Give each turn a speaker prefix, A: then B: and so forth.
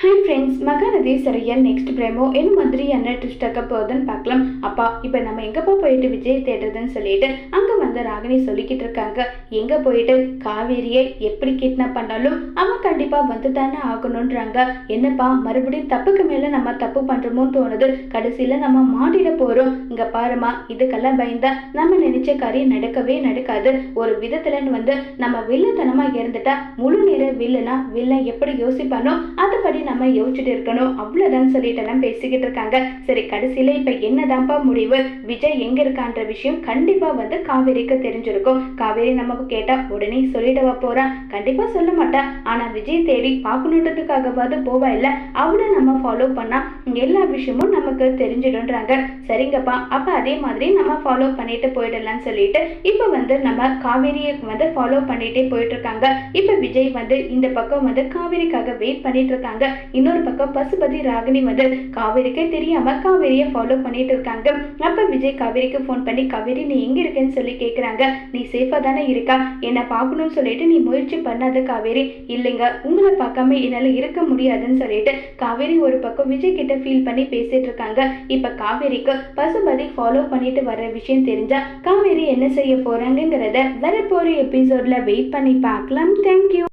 A: Hi friends Mahanadi serial next promo என்ன மாதிரி என்ன ட்விஸ்ட் ஆக்க போகுதுன்னு பார்க்கலாம். அப்பா இப்போ நம்ம எங்கப்பா போயிட்டு விஜய் தேடுறதுன்னு சொல்லிட்டு அங்கே வந்து ராகினி சொல்லிக்கிட்டு இருக்காங்க. எங்கே போயிட்டு? காவேரியை எப்படி கிட்னாப் பண்ணாலும் அவன் கண்டிப்பாக வந்து தானே ஆகணுன்றாங்க என்னப்பா மறுபடியும் தப்புக்கு மேலே நம்ம தப்பு பண்ணுறோமோன்னு தோணுது. கடைசியில் நம்ம மாட்டிட போகிறோம் இங்கே பாருமா இதுக்கெல்லாம் பயந்தா நம்ம நினைச்ச காரியம் நடக்கவே நடக்காது. ஒரு விதத்துலன்னு வந்து நம்ம வில்லத்தனமாக இருந்துட்டா முழு நேர வில்லனா வில்லன் எப்படி யோசிப்பானோ அதுபடி நம்ம யோசிச்சுட்டு இருக்கணும். அவ்வளோதான் சொல்லிட்டு எல்லாம் பேசிக்கிட்டு இருக்காங்க. சரி கடைசியில இப்போ என்னதான்ப்பா முடிவு? விஜய் எங்கே இருக்கான்ற விஷயம் கண்டிப்பாக வந்து காவேரிக்கு தெரிஞ்சிருக்கும். காவேரி நமக்கு கேட்டால் உடனே சொல்லிடவா போகிறான் கண்டிப்பாக சொல்ல மாட்டா. ஆனால் விஜய் தேடி பார்க்கணுன்றதுக்காகவாது போவா இல்லை. அவளை நம்ம ஃபாலோ பண்ணா எல்லா விஷயமும் நமக்கு தெரிஞ்சிடும்ன்றாங்க. சரிங்கப்பா. அப்போ அதே மாதிரி நம்ம ஃபாலோ பண்ணிட்டு போயிடலாம்னு சொல்லிட்டு இப்போ வந்து நம்ம காவேரியை வந்து ஃபாலோ பண்ணிட்டே போயிட்டு இருக்காங்க. விஜய் வந்து இந்த பக்கம் வந்து காவேரிக்காக வெயிட் பண்ணிட்டு இருக்காங்க. இன்னொரு பக்கம் பசுபதி ராகினி வந்து காவேரிக்கே தெரியாம காவேரியை ஃபாலோ பண்ணிட்டு இருக்காங்க. அப்ப விஜய் காவேரிக்கு ஃபோன் பண்ணி காவேரி நீ எங்க இருக்கேன்னு சொல்லி கேக்குறாங்க. நீ சேஃபா தானே இருக்கா? என்ன பார்க்கணும்னு சொல்லிட்டு நீ முயற்சி பண்ணாத காவேரி. இல்லைங்க உங்களை பார்க்காம என்னால இருக்க முடியாதுன்னு சொல்லிட்டு காவேரி ஒரு பக்கம் விஜய் கிட்ட ஃபீல் பண்ணி பேசிட்டு இருக்காங்க. இப்ப காவேரிக்கு பசுபதி ஃபாலோ பண்ணிட்டு வர்ற விஷயம் தெரிஞ்சா காவேரி என்ன செய்ய போறாங்கங்கிறத வரப்போற எபிசோட்ல வெயிட் பண்ணி பார்க்கலாம். தேங்க்யூ